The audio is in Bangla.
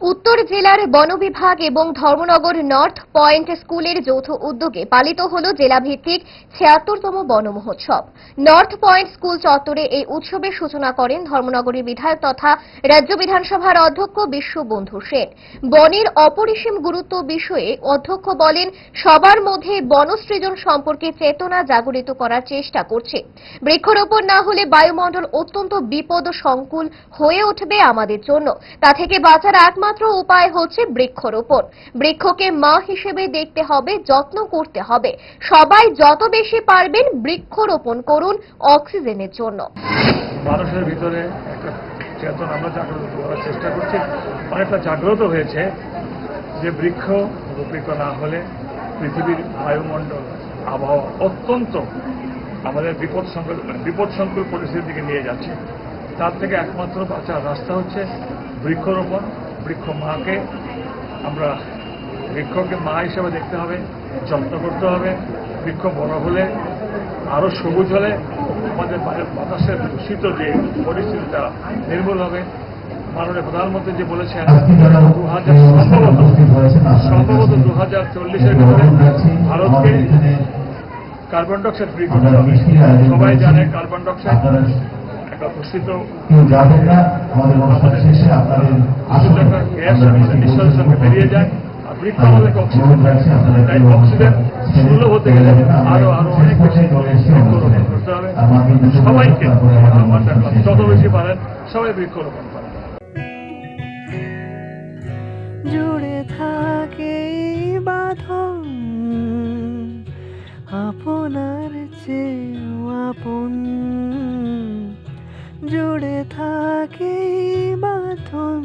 উত্তর জেলার বন বিভাগ এবং ধর্মনগর নর্থ পয়েন্ট স্কুলের যৌথ উদ্যোগে পালিত হল জেলাভিত্তিক ছিয়াত্তরতম বন মহোৎসব নর্থ পয়েন্ট স্কুল চত্বরে এই উৎসবের সূচনা করেন ধর্মনগরের বিধায়ক তথা রাজ্য বিধানসভার অধ্যক্ষ বিশ্ববন্ধু সেন। বনের অপরিসীম গুরুত্ব বিষয়ে অধ্যক্ষ বলেন, সবার মধ্যে বনসৃজন সম্পর্কে চেতনা জাগরিত করার চেষ্টা করছে। বৃক্ষরোপণ না হলে বায়ুমণ্ডল অত্যন্ত বিপদ সংকুল হয়ে উঠবে আমাদের জন্য। তা থেকে বাঁচার একমাত্র উপায় হচ্ছে বৃক্ষরোপণ। বৃক্ষকে মা হিসেবে দেখতে হবে, যত্ন করতে হবে। সবাই যত বেশি পারবেন বৃক্ষরোপণ করুন অক্সিজেনের জন্য। মানুষের ভিতরে চেতন, আমরা জাগ্রত করার চেষ্টা করছি। অনেকটা জাগ্রত হয়েছে যে বৃক্ষ রূপিত না হলে পৃথিবীর বায়ুমণ্ডল, আবহাওয়া অত্যন্ত আমাদের বিপদ সংকুল বিপদ সংকুল পরিস্থিতির দিকে নিয়ে যাচ্ছে। তার থেকে একমাত্র বাঁচার রাস্তা হচ্ছে বৃক্ষরোপণ। বৃক্ষ মাকে আমরা বৃক্ষকে মা হিসেবে দেখতে হবে, যত্ন করতে হবে। বৃক্ষ বড় হলে, আরও সবুজ হলে আমাদের বাতাসের দূষিত যে পরিস্থিতিটা নির্মূল হবে। মাননীয় প্রধানমন্ত্রী যে বলেছেন দু হাজার সম্ভবত দু হাজার চল্লিশের ভিতরে ভারতকে কার্বন ডাইঅক্সাইড ফ্রি করতে হবে। সবাই জানে কার্বন ডাইঅক্সাইড একটা দূষিত আমাদের বেরিয়ে যায় আর বৃক্ষ তাই অক্সিজেন সুলভ হতে আরও আরও অনেক বেশি সবাইকে যত বেশি পারেন, সবাই বৃক্ষরোপণ করেন। জুড়ে থাকে বাঁধন, আপনার চেয়েও আপন। জুড়ে থাকে বাঁধন